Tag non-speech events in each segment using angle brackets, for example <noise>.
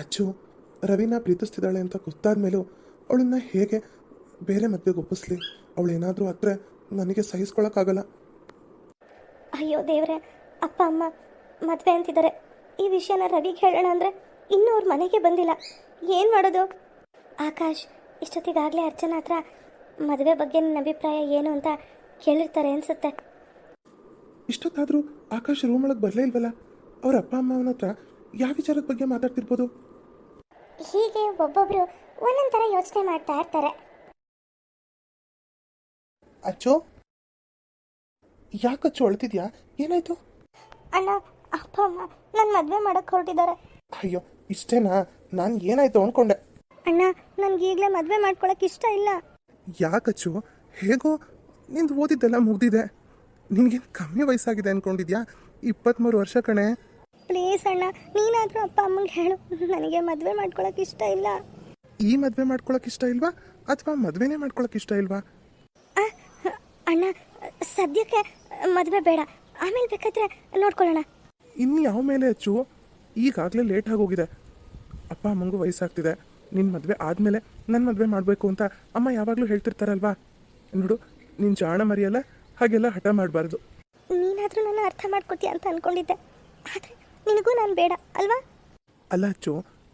ಅಚ್ಚು ರವಿನ ಪ್ರೀತಿಸ್ತಿದ್ದಾಳೆ ಅಂತ ಗೊತ್ತಾದ ಮೇಲೂ ಅವಳನ್ನ ಹೇಗೆ ಬೇರೆ ಮದುವೆಗೆ ಒಪ್ಪಿಸ್ಲಿ? ಅವಳೇನಾದರೂ ಹತ್ರ ನನಗೆ ಸಹಿಸ್ಕೊಳಕ್ಕಾಗಲ್ಲ. ಅಯ್ಯೋ ದೇವ್ರೆ ಅಪ್ಪ ಅಮ್ಮ ಮದುವೆ ಅಂತಿದ್ದಾರೆ. ಈ ವಿಷಯನ ರವಿಗೆ ಹೇಳೋಣ ಅಂದರೆ ಇನ್ನೂ ಅವ್ರ ಮನೆಗೆ ಬಂದಿಲ್ಲ. ಏನು ಮಾಡೋದು? ಆಕಾಶ್ ಇಷ್ಟೊತ್ತಿಗಾಗಲೇ ಅರ್ಚನ ಹತ್ರ ಮದುವೆ ಬಗ್ಗೆ ನನ್ನ ಅಭಿಪ್ರಾಯ ಏನು ಅಂತ ಕೇಳಿರ್ತಾರೆ ಅನ್ಸುತ್ತೆ. ಇಷ್ಟೊತ್ತಾದರೂ ಆಕಾಶ್ ರೂಮ್ ಒಳಗೆ ಬರಲೇ ಇಲ್ವಲ್ಲ? ಅವ್ರ ಅಪ್ಪ ಅಮ್ಮನ ಹತ್ರ ಯಾವ ವಿಚಾರದ ಬಗ್ಗೆ ಮಾತಾಡ್ತಿರ್ಬೋದು? ಹೀಗೆ ಒಬ್ಬೊಬ್ರು ಒಂದೊಂದು ಥರ ಯೋಚನೆ ಮಾಡ್ತಾ ಇರ್ತಾರೆ. ಅಚ್ಚು ಯಾಕಚ್ಚು ಅಳ್ತಿದ್ಯಾ? ಏನಾಯ್ತು? ಅಣ್ಣ ಅಪ್ಪ ಅಮ್ಮ ನನ್ನ ಮದುವೆ ಮಾಡಕ್ಕೆ ಹೊರಟಿದ್ದಾರೆ. ಅಯ್ಯೋ ಇಷ್ಟೇನಾ? ನಾನು ಏನಾಯ್ತು ಅನ್ಕೊಂಡೆ. ಅಣ್ಣ ನನ್ಗೆ ಈಗಲೇ ಮದುವೆ ಮಾಡ್ಕೊಳಕ್ಕೆ ಇಷ್ಟ ಇಲ್ಲ. ಯಾಕಚ್ಚು ಹೇಗೋ? ನಿಂದು ಓದಿದ್ದೆಲ್ಲ ಮುಗ್ದಿದೆ. ನಿನಗೇನು ಕಮ್ಮಿ ವಯಸ್ಸಾಗಿದೆ ಅನ್ಕೊಂಡಿದ್ಯಾ? ಇಪ್ಪತ್ತ್ಮೂರು ವರ್ಷ ಕಣೆ. ಪ್ಲೀಸ್ ಅಣ್ಣ ನೀನಾದರೂ ಅಪ್ಪ ಅಮ್ಮಂಗೆ ಹೇಳು. ನನಗೆ ಮದುವೆ ಮಾಡ್ಕೊಳಕ್ಕೆ ಇಷ್ಟ ಇಲ್ಲ. ಈ ಮದುವೆ ಮಾಡ್ಕೊಳಕ್ ಇಷ್ಟ ಇಲ್ವಾ? ಅಥವಾ ಮದುವೆನೇ ಮಾಡ್ಕೊಳಕ್ ಇಷ್ಟ ಇಲ್ವಾ? ಅಣ್ಣ ಸದ್ಯಕ್ಕೆ ಮದುವೆ ಬೇಡ. ಆಮೇಲೆ ಬೇಕಾದ್ರೆ ನೋಡ್ಕೊಳ್ಳೋಣ. ಇನ್ನು ಯಾವ ಮೇಲೆ ಅಚ್ಚು? ಈಗಾಗಲೇ ಲೇಟ್ ಆಗೋಗಿದೆ. ಅಪ್ಪ ಅಮ್ಮಂಗೂ ವಯಸ್ಸಾಗ್ತಿದೆ. ನಿನ್ನ ಮದುವೆ ಆದಮೇಲೆ ನನ್ನ ಮದುವೆ ಮಾಡಬೇಕು ಅಂತ ಅಮ್ಮ ಯಾವಾಗಲೂ ಹೇಳ್ತಿರ್ತಾರಲ್ವಾ? ನೋಡು ನಿನ್ನ ಜಾಣ ಮರಿಯಲ್ಲ ಹಾಗೆಲ್ಲ ಹಠ ಮಾಡಬಾರ್ದು. ನೀನಾದರೂ ನಾನು ಅರ್ಥ ಮಾಡ್ಕೊತೀಯ ಅಂತ ಅನ್ಕೊಂಡಿದ್ದೆ. ಆದರೆ ನಿನಗೂ ನಾನು ಬೇಡ ಅಲ್ವಾ? ಅಲ್ಲ ಅಚ್ಚು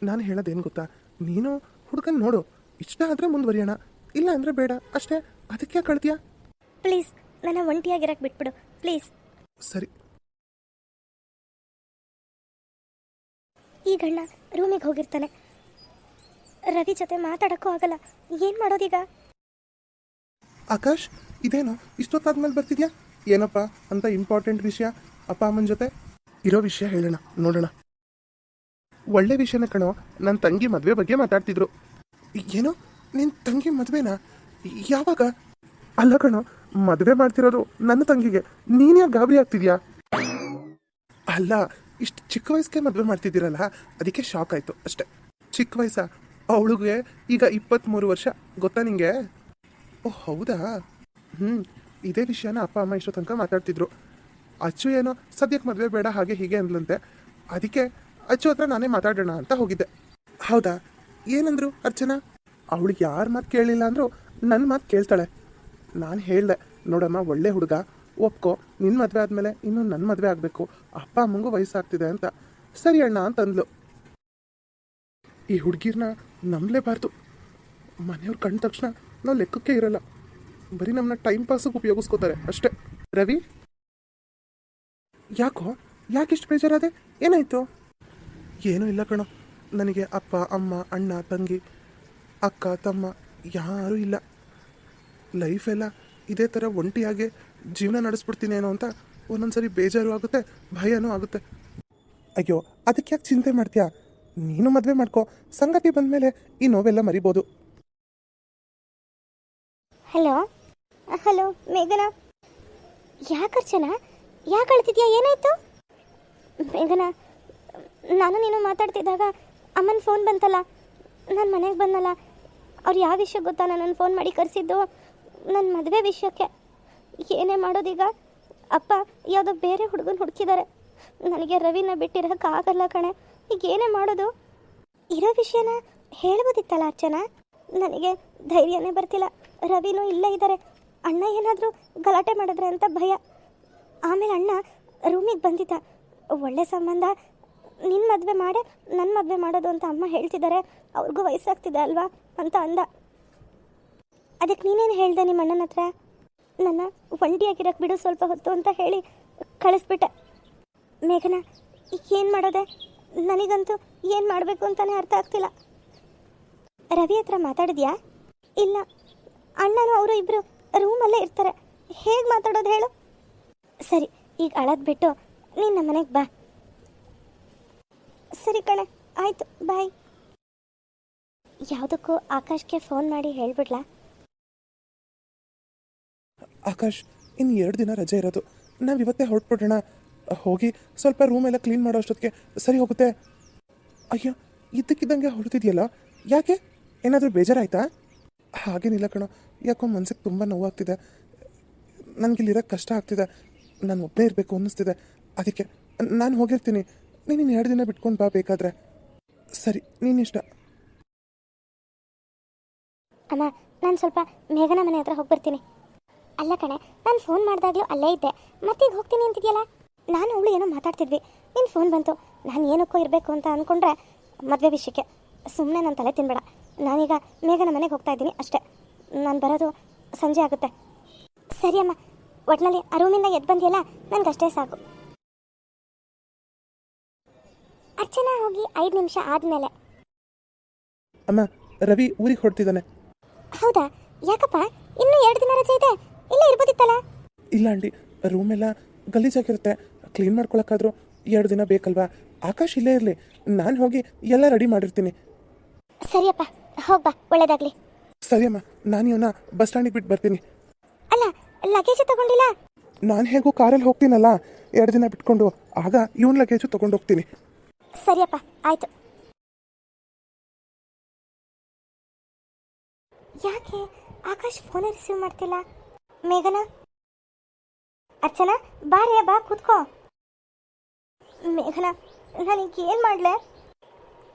ನಾನು ಹೇಳೋದೇನು ಗೊತ್ತಾ? ನೀನು ಹುಡುಗನ್ ನೋಡು. ಇಷ್ಟ ಆದರೆ ಮುಂದುವರಿಯೋಣ ಇಲ್ಲ ಅಂದರೆ ಬೇಡ. ಅಷ್ಟೇ ಅದಕ್ಕೆ ಕಳ್ತೀಯಾ ಪ್ಲೀಸ್ ನನ್ನ ಒಂಟಿಯಾಗಿರಕ್ಕೆ ಬಿಟ್ಬಿಡು. ಪ್ಲೀಸ್. ಸರಿ. ಈ ಗಣ್ಣ ರೂಮಿಗೆ ಹೋಗಿರ್ತಾನೆ. ರವಿ ಜೊತೆ ಮಾತಾಡೋಕ್ಕೂ ಆಗಲ್ಲ. ಏನು ಮಾಡೋದೀಗ? ಆಕಾಶ್ ಇದೇನು? ಇಷ್ಟೊತ್ತಾದ್ಮೇಲೆ ಬರ್ತಿದ್ಯಾ? ಏನಪ್ಪ ಅಂತ ಇಂಪಾರ್ಟೆಂಟ್ ವಿಷಯ ಅಪ್ಪ ಅಮ್ಮನ ಜೊತೆ? ಇರೋ ವಿಷಯ ಹೇಳೋಣ, ನೋಡೋಣ. ಒಳ್ಳೆ ವಿಷಯನ ಕಣೋ ನನ್ನ ತಂಗಿ ಮದುವೆ ಬಗ್ಗೆ ಮಾತಾಡ್ತಿದ್ರು. ಏನು ನಿನ್ನ ತಂಗಿ ಮದುವೆನಾ? ಯಾವಾಗ? ಅಲ್ಲ ಕಣೋ, ಮದುವೆ ಮಾಡ್ತಿರೋದು ನನ್ನ ತಂಗಿಗೆ. ನೀನ್ಯಾ ಗಾಬರಿ ಆಗ್ತಿದ್ಯಾ? ಅಲ್ಲ, ಇಷ್ಟು ಚಿಕ್ಕ ವಯಸ್ಸಿಗೆ ಮದುವೆ ಮಾಡ್ತಿದ್ದೀರಲ್ಲ, ಅದಕ್ಕೆ ಶಾಕ್ ಆಯಿತು ಅಷ್ಟೇ. ಚಿಕ್ಕ ವಯಸ್ಸ, ಅವಳಿಗೆ ಈಗ ಇಪ್ಪತ್ತ್ಮೂರು ವರ್ಷ, ಗೊತ್ತಾ ನಿಂಗೆ? ಓ, ಹೌದಾ? ಹ್ಞೂ ಇದೇ ವಿಷಯನ ಅಪ್ಪ, ಅಮ್ಮ ಇಷ್ಟೋ ತನಕ ಮಾತಾಡ್ತಿದ್ರು. ಅಚ್ಚು ಏನೋ ಸದ್ಯಕ್ಕೆ ಮದುವೆ ಬೇಡ, ಹಾಗೆ ಹೀಗೆ ಅಂದ್ಲಂತೆ. ಅದಕ್ಕೆ ಅಚ್ಚು ಹತ್ರ ನಾನೇ ಮಾತಾಡೋಣ ಅಂತ ಹೋಗಿದ್ದೆ. ಹೌದಾ? ಏನಂದ್ರು ಅರ್ಚನಾ? ಅವಳಿಗೆ ಯಾರ ಮಾತು ಕೇಳಿಲ್ಲ ಅಂದರೂ ನನ್ನ ಮಾತು ಕೇಳ್ತಾಳೆ. ನಾನು ಹೇಳ್ದೆ, ನೋಡಮ್ಮ, ಒಳ್ಳೆ ಹುಡುಗ. ಒಪ್ಕೋ ನಿನ್ನ ಮದುವೆ ಆದಮೇಲೆ ಇನ್ನೂ ನನ್ನ ಮದುವೆ ಆಗಬೇಕು. ಅಪ್ಪ ಅಮ್ಮಂಗೂ ವಯಸ್ಸಾಗ್ತಿದೆ ಅಂತ. ಸರಿ ಅಣ್ಣ ಅಂತಂದ್ಲು. ಈ ಹುಡುಗಿರನ್ನ ನಂಬಲೇಬಾರ್ದು. ಮನೆಯವ್ರು ಕಂಡ ತಕ್ಷಣ ನಾವು ಲೆಕ್ಕಕ್ಕೆ ಇರಲ್ಲ. ಬರೀ ನಮ್ಮನ್ನ ಟೈಮ್ ಪಾಸಿಗೆ ಉಪಯೋಗಿಸ್ಕೋತಾರೆ, ಅಷ್ಟೇ. ರವಿ? ಯಾಕೋ? ಯಾಕಿಷ್ಟು ಬೇಜಾರಾದೆ? ಏನಾಯ್ತು? ಏನೂ ಇಲ್ಲ ಕಣೋ. ನನಗೆ ಅಪ್ಪ, ಅಮ್ಮ, ಅಣ್ಣ, ತಂಗಿ, ಅಕ್ಕ, ತಮ್ಮ ಯಾರೂ ಇಲ್ಲ. ಲೈಫೆಲ್ಲ ಇದೇ ಥರ ಒಂಟಿಯಾಗಿ ಜೀವನ ನಡೆಸ್ಬಿಡ್ತೀನೇನೋ ಅಂತ ಒಂದೊಂದ್ಸರಿ ಬೇಜಾರು ಆಗುತ್ತೆ, ಭಯನೂ ಆಗುತ್ತೆ. ಅಯ್ಯೋ, ಅದಕ್ಕೆ ಯಾಕೆ ಚಿಂತೆ ಮಾಡ್ತೀಯಾ? ನೀನು ಮದುವೆ ಮಾಡ್ಕೋ. ಸಂಗತಿ ಬಂದಮೇಲೆ ಈ ನೋವೆಲ್ಲ ಮರಿಬೋದು. ಹಲೋ ಹಲೋ ಮೇಘನಾ? ಯಾಕೆ ಅರ್ಚನಾ? ಯಾಕೆ ಅಳ್ತಿದ್ಯಾ? ಏನಾಯ್ತು? ಮೇಘನಾ ನಾನು ನೀನು ಮಾತಾಡ್ತಿದ್ದಾಗ ಅಮ್ಮನ ಫೋನ್ ಬಂತಲ್ಲ? ನಾನು ಮನೆಗೆ ಬಂದಲ್ಲ ಅವ್ರು ಯಾವ ವಿಷಯ ಗೊತ್ತಾ ನನ್ನನ್ನು ಫೋನ್ ಮಾಡಿ ಕರೆಸಿದ್ದು? ನನ್ನ ಮದುವೆ ವಿಷಯಕ್ಕೆ. ಏನೇ ಮಾಡೋದೀಗ? ಅಪ್ಪ ಯಾವುದೋ ಬೇರೆ ಹುಡುಗನ ಹುಡುಕಿದ್ದಾರೆ ನನಗೆ ರವಿನ ಬಿಟ್ಟಿರೋಕೆ ಆಗಲ್ಲ ಕಣೆ. ಈಗ ಏನೇ ಮಾಡೋದು? ಇರೋ ವಿಷಯನ ಹೇಳ್ಬೋದಿತ್ತಲ್ಲ ಅರ್ಚನಾ? ನನಗೆ ಧೈರ್ಯನೇ ಬರ್ತಿಲ್ಲ. ರವಿನೂ ಇಲ್ಲೇ ಇದ್ದಾರೆ ಅಣ್ಣ ಏನಾದರೂ ಗಲಾಟೆ ಮಾಡಿದ್ರೆ ಅಂತ ಭಯ. ಆಮೇಲೆ ಅಣ್ಣ ರೂಮಿಗೆ ಬಂದಿದ್ದ. ಒಳ್ಳೆ ಸಂಬಂಧ. ನಿನ್ನ ಮದುವೆ ಮಾಡೇ ನನ್ನ ಮದುವೆ ಮಾಡೋದು ಅಂತ ಅಮ್ಮ ಹೇಳ್ತಿದ್ದಾರೆ ಅವ್ರಿಗೂ ವಯಸ್ಸಾಗ್ತಿದೆ ಅಲ್ವಾ ಅಂತ ಅಂದ. ಅದಕ್ಕೆ ನೀನೇನು ಹೇಳ್ದೆ ನಿಮ್ಮ ಅಣ್ಣನ ಹತ್ರ? ನನ್ನ ಒಂಟಿಯಾಗಿರಕ್ಕೆ ಬಿಡು ಸ್ವಲ್ಪ ಹೊತ್ತು ಅಂತ ಹೇಳಿ ಕಳಿಸ್ಬಿಟ್ಟೆ. ಮೇಘನಾ, ಏನು ಮಾಡೋದೆ? ನನಗಂತೂ ಏನು ಮಾಡಬೇಕು ಅಂತಲೇ ಅರ್ಥ ಆಗ್ತಿಲ್ಲ. ರವಿ ಹತ್ರ ಮಾತಾಡಿದ್ಯಾ? ಇಲ್ಲ. ಅಣ್ಣನೂ ಅವರು ಇಬ್ಬರು ರೂಮಲ್ಲೇ ಇರ್ತಾರೆ. ಹೇಗೆ ಮಾತಾಡೋದು ಹೇಳು? ಸರಿ, ಈಗ ಅಳದ್ ಬಿಟ್ಟು ನೀನು ನಮ್ಮ ಮನೆಗೆ ಬಾ. ಸರಿ ಕಣೆ, ಆಯ್ತು, ಬಾಯ್. ಯಾವುದಕ್ಕೂ ಆಕಾಶ್ಗೆ ಫೋನ್ ಮಾಡಿ ಹೇಳ್ಬಿಡ್ಲಾ? ಆಕಾಶ್ ಇನ್ನು ಎರಡು ದಿನ ರಜೆ ಇರೋದು. ನಾವು ಇವತ್ತೇ ಹೊರಟ್ಬಿಡೋಣ. ಹೋಗಿ ಸ್ವಲ್ಪ ರೂಮ್ ಎಲ್ಲ ಕ್ಲೀನ್ ಮಾಡೋ ಅಷ್ಟೊತ್ತಿಗೆ ಸರಿ ಹೋಗುತ್ತೆ. ಅಯ್ಯ, ಇದ್ದಕ್ಕಿದ್ದಂಗೆ ಹೊರಟಿದ್ಯಲ್ಲ? ಯಾಕೆ? ಏನಾದರೂ ಬೇಜಾರಾಯ್ತಾ? ಹಾಗೇನಿಲ್ಲ ಕಣೋ, ಯಾಕೋ ಮನ್ಸಿಗೆ ತುಂಬ ನೋವಾಗ್ತಿದೆ. ನನಗಿಲ್ಲಿರೋಕ್ಕೆ ಕಷ್ಟ ಆಗ್ತಿದೆ. ನಾನು ಒಬ್ಬನೇ ಇರಬೇಕು ಅನ್ನಿಸ್ತಿದೆ. ಅದಕ್ಕೆ ನಾನು ಹೋಗಿರ್ತೀನಿ. ನೀನು ಎರಡು ದಿನ ಬಿಟ್ಕೊಂಡು ಬಾ ಬೇಕಾದ್ರೆ. ಸರಿ ನೀನಿಷ್ಟ ಅಮ್ಮ ನಾನು ಸ್ವಲ್ಪ ಮೇಘನ ಮನೆ ಹತ್ರ ಹೋಗಿ ಬರ್ತೀನಿ ಅಲ್ಲ ಕಣೆ, ನಾನು ಫೋನ್ ಮಾಡಿದಾಗಲೂ ಅಲ್ಲೇ ಇದ್ದೆ. ಮತ್ತೀಗ ಹೋಗ್ತೀನಿ ಅಂತಿದೆಯಲ್ಲ? ನಾನು ಅವಳು ಏನೋ ಮಾತಾಡ್ತಿದ್ವಿ. ನಿನ್ನ ಫೋನ್ ಬಂತು. ನಾನು ಏನಕ್ಕೋ ಇರಬೇಕು ಅಂತ ಅಂದ್ಕೊಂಡ್ರೆ ಮದುವೆ ವಿಷಯಕ್ಕೆ. ಸುಮ್ಮನೆ ನನ್ನ ತಲೆ ತಿನ್ಬೇಡ. ನಾನೀಗ ಮೇಘನ ಮನೆಗೆ ಹೋಗ್ತಾ ಇದ್ದೀನಿ ಅಷ್ಟೇ. ನಾನು ಬರೋದು ಸಂಜೆ ಆಗುತ್ತೆ. ಸರಿ ಅಮ್ಮ ಒಟ್ನಲ್ಲಿ ಆ ರೂಮಿಂದ ಎದ್ದು ಬಂದಿಯಲ್ಲ ನನಗಷ್ಟೇ ಸಾಕು. ಅರ್ಚನಾ ಹೋಗಿ ಐದು ನಿಮಿಷ ಆದ್ಮೇಲೆ. ಅಮ್ಮ ರವಿ ಊರಿಗೆ ಹೊರಡ್ತಿದ್ದಾನೆ ಹೌದಾ? ಯಾಕಪ್ಪ? ಇನ್ನೂ ಎರಡು ದಿನ ರಜೆ ಇದೆ. ಇಲ್ಲೇ ಇರ್ಬೋದಿತ್ತಲ್ಲ? ಇಲ್ಲ ಆಂಟಿ ರೂಮೆಲ್ಲ ಗಲೀಜಾಗಿರುತ್ತೆ ಕ್ಲೀನ್ ಮಾಡ್ಕೊಳಕ್ಕಾದ್ರೂ ಎರಡು ದಿನ ಬೇಕಲ್ವಾ? ಆಕಾಶ್ ಇಲ್ಲೇ ಇರಲಿ. ನಾನು ಹೋಗಿ ಎಲ್ಲ ರೆಡಿ ಮಾಡಿರ್ತೀನಿ. ಸರಿಯಪ್ಪ ಹೋಗ್ಬಾ ಒಳ್ಳೇದಾಗ್ಲಿ. ಸರಿಯಮ್ಮ ನಾನು ಇವನ್ನ ಬಸ್ ಸ್ಟ್ಯಾಂಡಿಗೆ ಬಿಟ್ಟು ಬರ್ತೀನಿ. ಲಗೇಜ್ ತಗೊಂಡಿಲ್ಲ? ನಾನು ಹೇಗೂ ಕಾರಲ್ಲಿ ಹೋಗ್ತೀನಲ್ಲ ಎರಡು ದಿನ ಬಿಟ್ಕೊಂಡು ಆಗ ಇವನ್ ಲಗೇಜು ತಗೊಂಡು ಹೋಗ್ತೀನಿ. ಸರಿಯಪ್ಪ ಆಯ್ತು. ಯಾಕೆ ಆಕಾಶ್ ಫೋನ್ ರಿಸೀವ್ ಮಾಡ್ತಿಲ್ಲ? ಮೇಘನ? ಅರ್ಚನಾ ಬಾರಿಯ ಬಾ ಕೂತ್ಕೋ. ಮೇಘನ ನನಗೆ ಏನು ಮಾಡಲೆ?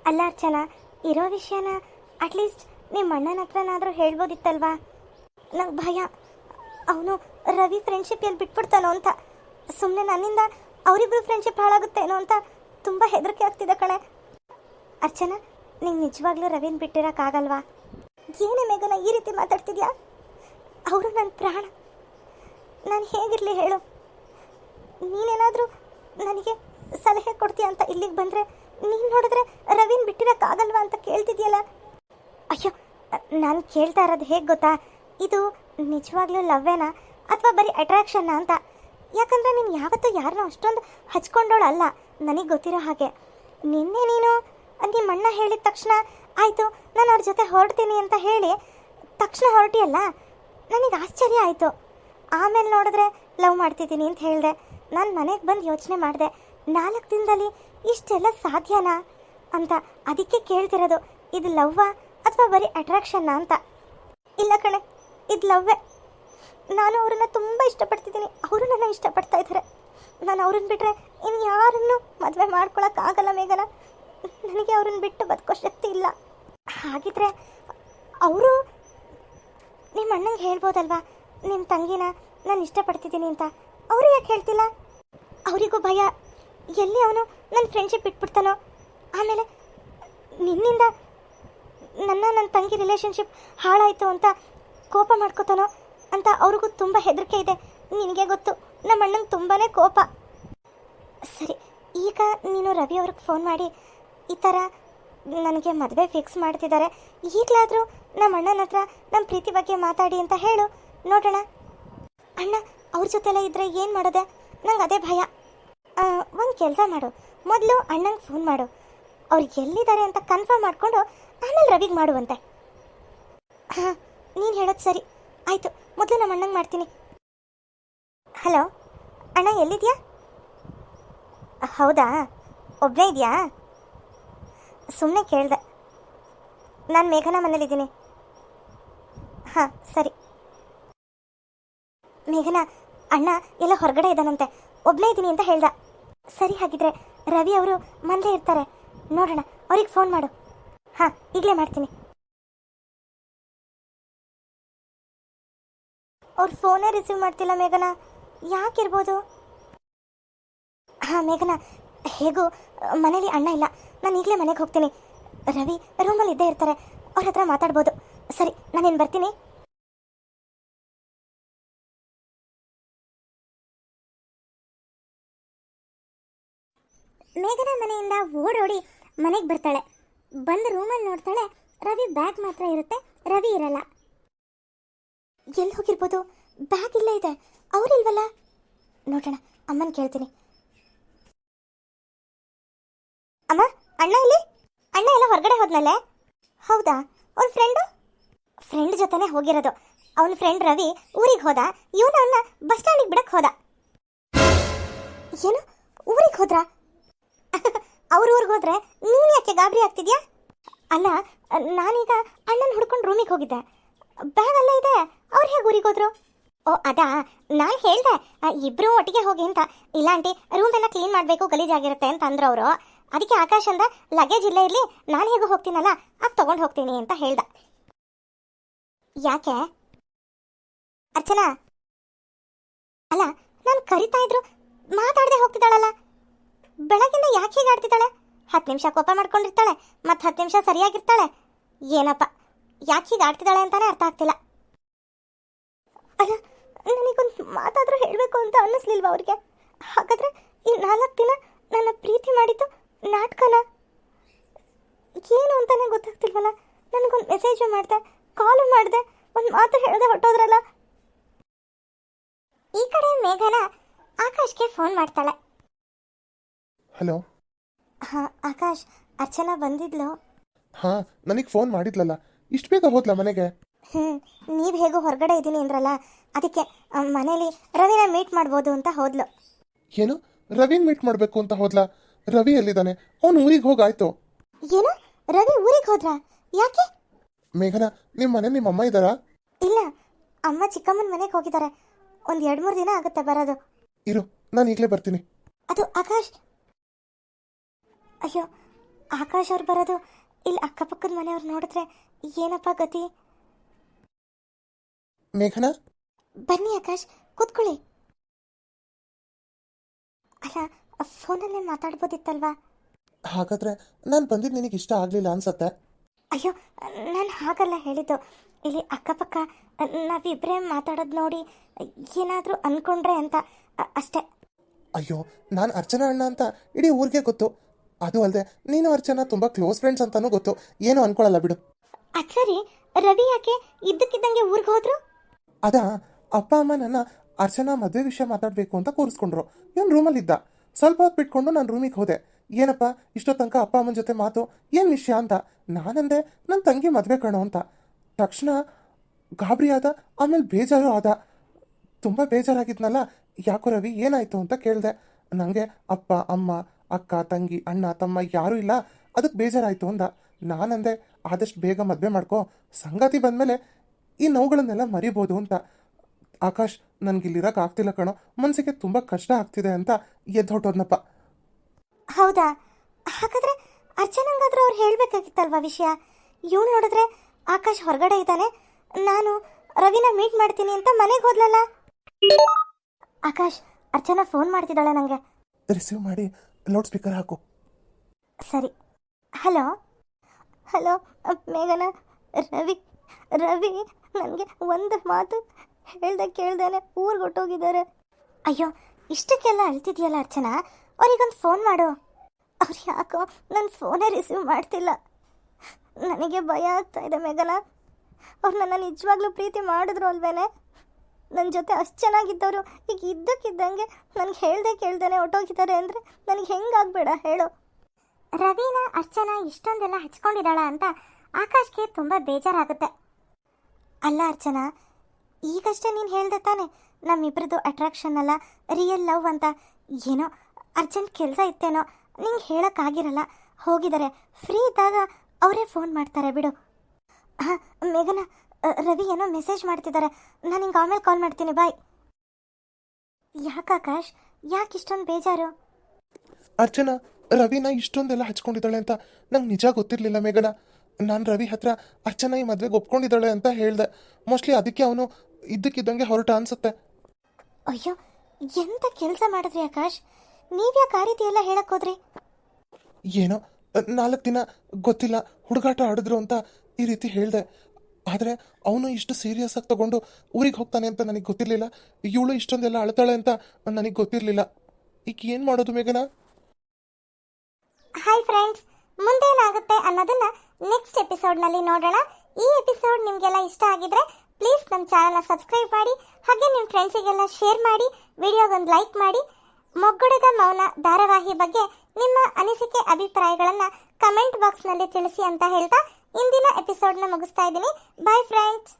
ಅಲ್ಲ ಅರ್ಚನಾ ಇರೋ ವಿಷಯನ ಅಟ್ಲೀಸ್ಟ್ ನಿಮ್ಮ ಅಣ್ಣನ ಹತ್ರನಾದರೂ ಹೇಳ್ಬೋದಿತ್ತಲ್ವಾ? ನಂಗೆ ಭಯ. ಅವನು ರವಿ ಫ್ರೆಂಡ್ಶಿಪ್ ಎಲ್ಲಿ ಬಿಟ್ಬಿಡ್ತಾನೋ ಅಂತ. ಸುಮ್ಮನೆ ನನ್ನಿಂದ ಅವರಿಬ್ರು ಫ್ರೆಂಡ್ಶಿಪ್ ಹಾಳಾಗುತ್ತೇನೋ ಅಂತ ತುಂಬ ಹೆದರಿಕೆ ಆಗ್ತಿದೆ ಕಣೆ. ಅರ್ಚನಾ, ನೀನು ನಿಜವಾಗ್ಲೂ ರವಿನ ಬಿಟ್ಟಿರೋಕ್ಕಾಗಲ್ವಾ ಏನೇ ಮೇಘನ, ಈ ರೀತಿ ಮಾತಾಡ್ತಿದ್ಯಾ? ಅವರು ನನ್ನ ಪ್ರಾಣ. ನಾನು ಹೇಗಿರಲಿ ಹೇಳು. ನೀನೇನಾದರೂ ನನಗೆ ಸಲಹೆ ಕೊಡ್ತೀಯ ಅಂತ ಇಲ್ಲಿಗೆ ಬಂದರೆ, ನೀನು ನೋಡಿದ್ರೆ ರವಿನ ಬಿಟ್ಟಿರೋಕ್ಕಾಗಲ್ವಾ ಅಂತ ಕೇಳ್ತಿದ್ಯಲ್ಲ? ಅಯ್ಯೋ, ನಾನು ಕೇಳ್ತಾ ಇರೋದು ಹೇಗೆ ಗೊತ್ತಾ? ಇದು ನಿಜವಾಗ್ಲೂ ಲವ್ವೇನಾ ಅಥವಾ ಬರೀ ಅಟ್ರಾಕ್ಷನ್ನ ಅಂತ? ಯಾಕಂದ್ರೆ ನೀನು ಯಾವತ್ತೂ ಯಾರನ್ನೂ ಅಷ್ಟೊಂದು ಹಚ್ಕೊಂಡೋಳಲ್ಲ, ನನಗೆ ಗೊತ್ತಿರೋ ಹಾಗೆ. ನಿನ್ನೆ ನೀನು ನಿಮ್ಮ ಮಣ್ಣ ಹೇಳಿದ ತಕ್ಷಣ, ಆಯಿತು, ನಾನು ಅವ್ರ ಜೊತೆ ಹೊರಡ್ತೀನಿ ಅಂತ ಹೇಳಿ ತಕ್ಷಣ ಹೊರಟಿಯಲ್ಲ? ನನಗೆ ಆಶ್ಚರ್ಯ ಆಯಿತು. ಆಮೇಲೆ ನೋಡಿದ್ರೆ ಲವ್ ಮಾಡ್ತಿದ್ದೀನಿ ಅಂತ ಹೇಳಿದೆ. ನಾನು ಮನೆಗೆ ಬಂದು ಯೋಚನೆ ಮಾಡಿದೆ, ನಾಲ್ಕು ದಿನದಲ್ಲಿ ಇಷ್ಟೆಲ್ಲ ಸಾಧ್ಯನಾ? ಅಂತ ಅದಕ್ಕೆ ಕೇಳ್ತಿರೋದು, ಇದು ಲವ್ವಾ ಅಥವಾ ಬರೀ ಅಟ್ರಾಕ್ಷನ್ನಾ ಅಂತ? ಇಲ್ಲ ಕಣೆ ಇದು ಲವ್ವೇ. ನಾನು ಅವರನ್ನು ತುಂಬ ಇಷ್ಟಪಡ್ತಿದ್ದೀನಿ. ಅವರು ನನ್ನ ಇಷ್ಟಪಡ್ತಾ ಇದ್ದಾರೆ ನಾನು ಅವ್ರನ್ನ ಬಿಟ್ಟರೆ ಇನ್ನು ಯಾರನ್ನು ಮದುವೆ ಮಾಡ್ಕೊಳಕ್ಕಾಗಲ್ಲ ಮೇಘನ. ನನಗೆ ಅವ್ರನ್ನ ಬಿಟ್ಟು ಬದುಕೋ ಶಕ್ತಿ ಇಲ್ಲ. ಹಾಗಿದ್ರೆ ಅವರು ನಿಮ್ಮ ಅಣ್ಣಂಗೆ ಹೇಳ್ಬೋದಲ್ವಾ? ನಿಮ್ಮ ತಂಗಿನ ನಾನು ಇಷ್ಟಪಡ್ತಿದ್ದೀನಿ ಅಂತ. ಅವರು ಯಾಕೆ ಹೇಳ್ತಿಲ್ಲ? ಅವರಿಗೂ ಭಯ. ಎಲ್ಲಿ ಅವನು ನನ್ನ ಫ್ರೆಂಡ್ಶಿಪ್ ಬಿಟ್ಬಿಡ್ತಾನೋ? ಆಮೇಲೆ ನಿನ್ನಿಂದ ನನ್ನ ನನ್ನ ತಂಗಿ ರಿಲೇಷನ್ಶಿಪ್ ಹಾಳಾಯಿತು ಅಂತ ಕೋಪ ಮಾಡ್ಕೋತಾನೋ ಅಂತ ಅವ್ರಿಗೂ ತುಂಬ ಹೆದರಿಕೆ ಇದೆ. ನಿನಗೆ ಗೊತ್ತು, ನಮ್ಮ ಅಣ್ಣಂಗೆ ತುಂಬಾ ಕೋಪ. ಸರಿ, ಈಗ ನೀನು ರವಿ ಅವ್ರಿಗೆ ಫೋನ್ ಮಾಡಿ, ಈ ಥರ ನನಗೆ ಮದುವೆ ಫಿಕ್ಸ್ ಮಾಡ್ತಿದ್ದಾರೆ. ಈಗಲಾದರೂ ನಮ್ಮ ಅಣ್ಣನ ಹತ್ರ ನಮ್ಮ ಪ್ರೀತಿ ಬಗ್ಗೆ ಮಾತಾಡಿ ಅಂತ ಹೇಳು. ನೋಡೋಣ. ಅಣ್ಣ, ಅವ್ರ ಜೊತೆಲ್ಲ ಇದ್ದರೆ ಏನು ಮಾಡೋದೆ? ನಂಗೆ ಅದೇ ಭಯ. ಒಂದು ಕೆಲಸ ಮಾಡು. ಮೊದಲು ಅಣ್ಣಂಗೆ ಫೋನ್ ಮಾಡು. ಅವ್ರು ಎಲ್ಲಿದ್ದಾರೆ ಅಂತ ಕನ್ಫರ್ಮ್ ಮಾಡಿಕೊಂಡು ಆಮೇಲೆ ರವಿಗೆ ಮಾಡುವಂತೆ. ಹಾಂ ನೀನು ಹೇಳೋದು ಸರಿ. ಆಯಿತು, ಮೊದಲು ನಮ್ಮ ಅಣ್ಣಂಗೆ ಮಾಡ್ತೀನಿ. ಹಲೋ, ಅಣ್ಣ ಎಲ್ಲಿದೆಯಾ? ಹೌದಾ? ಒಬ್ಬನೇ ಇದೆಯಾ? ಸುಮ್ಮನೆ ಕೇಳಿದೆ. ನಾನು ಮೇಘನ ಮನೇಲಿದ್ದೀನಿ. ಹಾಂ, ಸರಿ. ಮೇಘನ, ಅಣ್ಣ ಎಲ್ಲ ಹೊರಗಡೆ ಇದ್ದಾನಂತೆ. ಒಬ್ಬನೇ ಇದ್ದೀನಿ ಅಂತ ಹೇಳ್ದ. ಸರಿ ಹಾಗಿದ್ರೆ ರವಿ ಅವರು ಮನೇಲೇ ಇರ್ತಾರೆ. ನೋಡೋಣ, ಅವ್ರಿಗೆ ಫೋನ್ ಮಾಡು. ಹಾಂ, ಈಗಲೇ ಮಾಡ್ತೀನಿ. ಅವ್ರ ಫೋನೇ ರಿಸೀವ್ ಮಾಡ್ತಿಲ್ಲ ಮೇಘನ. ಯಾಕಿರ್ಬೋದು ಹಾಂ, ಮೇಘನ, ಹೇಗೂ, ಮನೇಲಿ ಅಣ್ಣ ಇಲ್ಲ. ನಾನು ಈಗಲೇ ಮನೆಗೆ ಹೋಗ್ತೀನಿ. ರವಿ ರೂಮಲ್ಲಿ ಇದ್ದೇ ಇರ್ತಾರೆ. ಅವ್ರ ಹತ್ರ ಮಾತಾಡ್ಬೋದು. ಸರಿ, ನಾನೇನು ಬರ್ತೀನಿ? ಮೇಘನ ಮನೆಯಿಂದ ಓಡೋಡಿ ಮನೆಗೆ ಬರ್ತಾಳೆ. ಬಂದು ರೂಮಲ್ಲಿ ನೋಡ್ತಾಳೆ. ರವಿ ಬ್ಯಾಗ್ ಮಾತ್ರ ಇರುತ್ತೆ. ರವಿ ಇರಲ್ಲ. ಎಲ್ಲಿ ಹೋಗಿರ್ಬೋದು? ಬ್ಯಾಗ್ ಇಲ್ಲೇ ಇದೆ. ಅವರಿಲ್ವಲ್ಲ ನೋಡೋಣ, ಅಮ್ಮನ ಕೇಳ್ತೀನಿ. ಅಮ್ಮ, ಅಣ್ಣ ಇಲ್ಲಿ ಅಣ್ಣ ಎಲ್ಲ ಹೊರಗಡೆ ಹೋದ್ನಲ್ಲೇ ಹೌದಾ? ಅವ್ನ ಫ್ರೆಂಡು ಫ್ರೆಂಡ್ ಜೊತೆನೇ ಹೋಗಿರೋದು. ಅವನ ಫ್ರೆಂಡ್ ರವಿ ಊರಿಗೆ ಹೋದ. ಇವನು ಅವನ್ನ ಬಸ್ ಸ್ಟ್ಯಾಂಡಿಗೆ ಬಿಡಕ್ಕೆ ಹೋದ. ಏನು? ಊರಿಗೆ ಹೋದ್ರ? <laughs> ಅವ್ರ ಊರಿಗೆ ಹೋದ್ರೆ ನೀನು ಯಾಕೆ ಗಾಬರಿ ಆಗ್ತಿದ್ಯಾ? ಅಲ್ಲ, ನಾನೀಗ ಅಣ್ಣನ ಹುಡ್ಕೊಂಡು ರೂಮಿಗೆ ಹೋಗಿದ್ದೆ. ಬ್ಯಾಗ್ ಇದೆ. ಅವ್ರು ಹೇಗೆ ಊರಿಗೆ ಹೋದ್ರು? ಓ, ಅದಾ? ನಾನು ಹೇಳ್ದೆ. ಇಬ್ಬರು ಒಟ್ಟಿಗೆ ಹೋಗಿ ಅಂತ. ಇಲ್ಲ ಆಂಟಿ ರೂಮ್ ಎಲ್ಲ ಕ್ಲೀನ್ ಮಾಡಬೇಕು, ಗಲೀಜಾಗಿರುತ್ತೆ ಅಂತ ಅಂದ್ರು ಅವರು. ಅದಕ್ಕೆ ಆಕಾಶ್ ಅಂದ ಲಗೇಜ್ ಇಲ್ಲೇ ಇರಲಿ, ನಾನು ಹೇಗೂ ಹೋಗ್ತೀನಲ್ಲ, ಅದು ತೊಗೊಂಡು ಹೋಗ್ತೀನಿ ಅಂತ ಹೇಳ್ದ. ಯಾಕೆ? ಅರ್ಚನಾ? ಅಲ್ಲ, ನಾನು ಕರಿತಾ ಇದ್ರು, ಮಾತಾಡದೆ ಹೋಗ್ತಿದ್ದಾಳಲ್ಲ. ಬೆಳಗಿಂದ ಯಾಕೆ ಹೀಗೆ ಆಡ್ತಿದ್ದಾಳೆ ಹತ್ತು ನಿಮಿಷ ಕೋಪ ಮಾಡ್ಕೊಂಡಿರ್ತಾಳೆ, ಮತ್ತೆ ಹತ್ತು ನಿಮಿಷ ಸರಿಯಾಗಿರ್ತಾಳೆ. ಏನಪ್ಪ? ಯಾಕೆ ಹೀಗೆ ಆಡ್ತಿದ್ದಾಳೆ ಅಂತಾನೆ ಅರ್ಥ ಆಗ್ತಿಲ್ಲ. ಅಲ್ಲ ನನಗೊಂದು ಮಾತಾದರೂ ಹೇಳಬೇಕು ಅಂತ ಅನ್ನಿಸ್ಲಿಲ್ವಾ ಅವ್ರಿಗೆ? ಹಾಗಾದ್ರೆ ಈ ನಾಲ್ಕು ದಿನ ನನ್ನ ಪ್ರೀತಿ ಮಾಡಿದ್ದು ನಾಟಕನ? ಏನು ಅಂತಾನೆ ಗೊತ್ತಾಗ್ತಿಲ್ವಲ್ಲ? ನನಗೊಂದು ಮೆಸೇಜು ಮಾಡಿದೆ ಕಾಲು ಮಾಡಿದೆ ಒಂದು ಮಾತು ಹೇಳ್ದೆ ಹೊಟ್ಟೋದ್ರಲ್ಲ ಈ ಕಡೆ ಮೇಘನ ಆಕಾಶ್ಗೆ ಫೋನ್ ಮಾಡ್ತಾಳೆ. ಹಲೋ? ಹಾ ಆಕಾಶ್ ಅರ್ಚನಾ ಬಂದಿದ್ಲು. ಹಾಂ ನನಗೆ ಫೋನ್ ಮಾಡಿದ್ಲಲ್ಲ. ಇಷ್ಟು ಬೇಗ ಹೋದ್ಲ ಮನೆಗೆ? ಹ್ಞೂ ನೀವು ಹೇಗೋ ಹೊರಗಡೆ ಇದ್ದೀನಿ ಅಂದ್ರಲ್ಲ ಅದಕ್ಕೆ ಮನೇಲಿ ರವಿನ ಮೀಟ್ ಮಾಡ್ಬೋದು ಅಂತ ಹೋದ್ಲು. ಏನು? ರವಿನ್ ಮೀಟ್ ಮಾಡಬೇಕು ಅಂತ ಹೋದ್ಲ? ರವಿ ಎಲ್ಲಿದ್ದಾನೆ? ಅವನು ಊರಿಗೆ ಹೋಗಾಯ್ತು. ಏನು? ರವಿ ಊರಿಗೆ ಹೋದ್ರಾ? ಯಾಕೆ? ಮೇಘನ ನಿಮ್ಮ ಮನೆ ನಿಮ್ಮ ಅಮ್ಮ ಇದ್ದಾರಾ? ಇಲ್ಲ ಅಮ್ಮ ಚಿಕ್ಕಮ್ಮನ ಮನೆಗೆ ಹೋಗಿದ್ದಾರೆ. ಒಂದು ಎರಡು ಮೂರು ದಿನ ಆಗುತ್ತೆ ಬರೋದು. ಇರು ನಾನು ಈಗಲೇ ಬರ್ತೀನಿ. ಅದು ಆಕಾಶ್. ಅಯ್ಯೋ ಆಕಾಶ್ ಅವ್ರು ಬರೋದು ಇಲ್ಲಿ ಅಕ್ಕಪಕ್ಕದ ಮನೆಯವ್ರು ನೋಡಿದ್ರೆ ಏನಪ್ಪ ಗತಿ? ಮೇಘನಾ? ಬನ್ನಿ ಆಕಾಶ್ ಕೂತ್ಕೊಳ್ಳಿ. ಅಲ್ಲ ಫೋನಲ್ಲೇ ಮಾತಾಡ್ಬೋದಿತ್ತಲ್ವಾ? ಹಾಗಾದ್ರೆ ನಾನು ಬಂದಿದ್ದು ನಿನಗೆ ಇಷ್ಟ ಆಗಲಿಲ್ಲ ಅನ್ಸತ್ತೆ? ಅಯ್ಯೋ ನಾನು ಹಾಗಲ್ಲ ಹೇಳಿದ್ದು. ಇಲ್ಲಿ ಅಕ್ಕಪಕ್ಕ ನಾವಿಬ್ಬರೇ ಮಾತಾಡೋದು ನೋಡಿ ಏನಾದರೂ ಅನ್ಕೊಂಡ್ರೆ ಅಂತ ಅ- ಅಷ್ಟೇ. ಅಯ್ಯೋ ನಾನು ಅರ್ಚನಾ ಅಣ್ಣ ಅಂತ ಇಡೀ ಊರಿಗೆ ಗೊತ್ತು. ಅದು ಅಲ್ಲದೆ ನೀನು ಅರ್ಚನಾ ತುಂಬ ಕ್ಲೋಸ್ ಫ್ರೆಂಡ್ಸ್ ಅಂತಾನೂ ಗೊತ್ತು. ಏನೂ ಅನ್ಕೊಳ್ಳಲ್ಲ ಬಿಡು. ಅದು ಸರಿ, ರವಿ ಯಾಕೆ ಇದ್ದಕ್ಕಿದ್ದಂಗೆ ಊರಿಗೆ ಹೋದ್ರು? ಅದ, ಅಪ್ಪ, ಅಮ್ಮ ನನ್ನ ಅರ್ಚನಾ ಮದುವೆ ವಿಷಯ ಮಾತಾಡಬೇಕು ಅಂತ ಕೂರಿಸ್ಕೊಂಡ್ರು. ಇವನು ರೂಮಲ್ಲಿದ್ದ ಸ್ವಲ್ಪ ಹೊತ್ತು ಬಿಟ್ಕೊಂಡು ನಾನು ರೂಮಿಗೆ ಹೋದೆ. ಏನಪ್ಪ ಇಷ್ಟೋ ತನಕ ಅಪ್ಪ, ಅಮ್ಮನ ಜೊತೆ ಮಾತು ಏನು ವಿಷಯ ಅಂತ? ನಾನಂದೆ ನನ್ನ ತಂಗಿ ಮದುವೆ ಕಣೋ ಅಂತ. ತಕ್ಷಣ ಗಾಬರಿ ಆದ, ಆಮೇಲೆ ಬೇಜಾರು ಆದ. ತುಂಬ ಬೇಜಾರಾಗಿದ್ನಲ್ಲ, ಯಾಕೋ ರವಿ ಏನಾಯ್ತು ಅಂತ ಕೇಳಿದೆ. ನನಗೆ ಅಪ್ಪ, ಅಮ್ಮ, ಅಕ್ಕ, ತಂಗಿ, ಅಣ್ಣ, ತಮ್ಮ ಯಾರೂ ಇಲ್ಲ ಅದಕ್ಕೆ ಬೇಜಾರಾಯ್ತು ಅಂದ. ನಾನಂದೆ ಆದಷ್ಟು ಬೇಗ ಮದುವೆ ಮಾಡ್ಕೋ. ಸಂಗಾತಿ ಬಂದಮೇಲೆ ಈ ನೋವುಗಳನ್ನೆಲ್ಲ ಮರಿಬೋದು ಅಂತ. ಆಕಾಶ್ ನನಗಿಲ್ಲಿರಕ್ಕೆ ಆಗ್ತಿಲ್ಲ ಕಣೋ. ಮನಸ್ಸಿಗೆ ತುಂಬ ಕಷ್ಟ ಆಗ್ತಿದೆ ಅಂತ ಎದ್ದು ಹೊಟ್ಟೋದ್ನಪ್ಪ ಹೌದಾ? ಹಾಗಾದ್ರೆ ಅರ್ಚನಂಗಾದ್ರೂ ಅವ್ರು ಹೇಳಬೇಕಾಗಿತ್ತಲ್ವ ವಿಷಯ? ಇವಳು ನೋಡಿದ್ರೆ ಆಕಾಶ್ ಹೊರಗಡೆ ಇದ್ದಾನೆ. ನಾನು ರವಿನ ಮೀಟ್ ಮಾಡ್ತೀನಿ ಅಂತ ಮನೆಗೆ ಹೋದ್ಲಲ್ಲ? ಆಕಾಶ್ ಅರ್ಚನಾ ಫೋನ್ ಮಾಡ್ತಿದ್ದಾಳೆ ನನಗೆ ರಿಸೀವ್ ಮಾಡಿ ಲೌಡ್ ಸ್ಪೀಕರ್ ಹಾಕು. ಸರಿ. ಹಲೋ? ಹಲೋ ಮೇಘನ, ರವಿ ರವಿ, ನನಗೆ ಒಂದು ಮಾತು ಹೇಳ್ದೆ ಕೇಳ್ದೇನೆ ಊರಿಗೆ ಹೊಟ್ಟೋಗಿದ್ದಾರೆ ಅಯ್ಯೋ, ಇಷ್ಟಕ್ಕೆಲ್ಲ ಅಳ್ತಿದ್ಯಲ್ಲ ಅರ್ಚನಾ? ಅವ್ರಿಗೊಂದು ಫೋನ್ ಮಾಡು. ಅವ್ರು ಯಾಕೋ ನನ್ನ ಫೋನೇ ರಿಸೀವ್ ಮಾಡ್ತಿಲ್ಲ. ನನಗೆ ಭಯ ಆಗ್ತಾ ಇದೆ ಮೇಘನ. ಅವ್ರು ನನ್ನ ನಿಜವಾಗ್ಲೂ ಪ್ರೀತಿ ಮಾಡಿದ್ರು ಅಲ್ವೇನೆ? ನನ್ನ ಜೊತೆ ಅಷ್ಟು ಚೆನ್ನಾಗಿದ್ದವರು, ಈಗ ಇದ್ದಕ್ಕಿದ್ದಂಗೆ ನನಗೆ ಹೇಳ್ದೆ ಕೇಳ್ದೇನೆ ಹೊಟ್ಟೋಗಿದ್ದಾರೆ ಅಂದರೆ ನನಗೆ ಹೆಂಗಾಗ್ಬೇಡ ಹೇಳು. ರವೀನ, ಅರ್ಚನಾ ಇಷ್ಟೊಂದೆಲ್ಲ ಹಚ್ಕೊಂಡಿದ್ದಾಳ ಅಂತ ಆಕಾಶ್ಗೆ ತುಂಬ ಬೇಜಾರಾಗುತ್ತೆ. ಅಲ್ಲ ಅರ್ಚನಾ, ಈಗಷ್ಟೇ ನೀನು ಹೇಳ್ದೆ ತಾನೆ ನಮ್ಮಿಬ್ರದ್ದು ಅಟ್ರಾಕ್ಷನ್ ಅಲ್ಲ ರಿಯಲ್ ಲವ್ ಅಂತ. ಏನೋ ಅರ್ಜೆಂಟ್ ಕೆಲಸ ಇತ್ತೇನೋ, ನಿಂಗೆ ಹೇಳೋಕ್ಕಾಗಿರಲ್ಲ. ಹೋಗಿದ್ದಾರೆ ಫ್ರೀ ಇದ್ದಾಗ ಅವರೇ ಫೋನ್ ಮಾಡ್ತಾರೆ, ಬಿಡು. ಹಾಂ, ಮೇಘನ ರವಿ ಏನೋ ಮೆಸೇಜ್ ಮಾಡ್ತಿದ್ದಾರೆ ನಾನು ನಿಂಗೆ ಆಮೇಲೆ ಕಾಲ್ ಮಾಡ್ತೀನಿ ಬಾಯ್ ಯಾಕೆ ಆಕಾಶ್? ಯಾಕೆ ಇಷ್ಟೊಂದು ಬೇಜಾರು? ಅರ್ಚನಾ ರವಿನ ಇಷ್ಟೊಂದೆಲ್ಲ ಹಚ್ಕೊಂಡಿದ್ದಾಳೆ ಅಂತ ನಂಗೆ ನಿಜ ಗೊತ್ತಿರಲಿಲ್ಲ ಮೇಘನ. ನಾನು ರವಿ ಹತ್ರ ಅರ್ಚನಾ ಈ ಮದುವೆಗೆ ಒಪ್ಕೊಂಡಿದ್ದಾಳೆ ಅಂತ ಹೇಳ್ದೆ. ಮೋಸ್ಟ್ಲಿ ಅದಕ್ಕೆ ಅವನು ಇದ್ದಕ್ಕಿದ್ದಂಗೆ ಹೊರಟ ಅನ್ಸುತ್ತೆ. ಅಯ್ಯೋ ಎಂತ ಕೆಲಸ ಮಾಡಿದ್ರಿ ಆಕಾಶ್? ನೀವ್ಯಾಕೆ ಆ ರೀತಿ ಎಲ್ಲ ಹೇಳಕ್ ಹೋದ್ರಿ? ಏನೋ ನಾಲ್ಕು ದಿನ ಗೊತ್ತಿಲ್ಲ ಹುಡುಗಾಟ ಆಡಿದ್ರು ಅಂತ ಈ ರೀತಿ ಹೇಳಿದೆ. ಆದರೆ ಅವನು ಇಷ್ಟು ಸೀರಿಯಸ್ ಆಗಿ ತಗೊಂಡು ಊರಿಗೆ ಹೋಗ್ತಾನೆ ಅಂತ ನನಗೆ ಗೊತ್ತಿರಲಿಲ್ಲ. ಇವಳು ಇಷ್ಟೊಂದೆಲ್ಲ ಅಳ್ತಾಳೆ ಅಂತ ನನಗೆ ಗೊತ್ತಿರಲಿಲ್ಲ. ಈಗ ಏನು ಮಾಡೋದು ಮೇಘನಾ? ಹಾಯ್ ಫ್ರೆಂಡ್ಸ್ ಮುಂದೇನಾಗುತ್ತೆ ಅನ್ನೋದನ್ನ ನೆಕ್ಸ್ಟ್ ಎಪಿಸೋಡ್ನಲ್ಲಿ ನೋಡೋಣ. ಈ ಎಪಿಸೋಡ್ ನಿಮಗೆಲ್ಲ ಇಷ್ಟ ಆಗಿದ್ರೆ ಪ್ಲೀಸ್ ನಮ್ಮ ಚಾನಲ್ನ ಸಬ್ಸ್ಕ್ರೈಬ್ ಮಾಡಿ, ಹಾಗೆ ನಿಮ್ಮ ಫ್ರೆಂಡ್ಸಿಗೆಲ್ಲ ಶೇರ್ ಮಾಡಿ, ವಿಡಿಯೋಗೊಂದು ಲೈಕ್ ಮಾಡಿ. ಮೊಗ್ಗುಡದ ಮೌನ ಧಾರಾವಾಹಿ ಬಗ್ಗೆ ನಿಮ್ಮ ಅನಿಸಿಕೆ, ಅಭಿಪ್ರಾಯಗಳನ್ನು ಕಮೆಂಟ್ ಬಾಕ್ಸ್ನಲ್ಲಿ ತಿಳಿಸಿ ಅಂತ ಹೇಳ್ತಾ ಇಂದಿನ ಎಪಿಸೋಡ್ನ ಮುಗಿಸ್ತಾ ಇದ್ದೀನಿ. Bye friends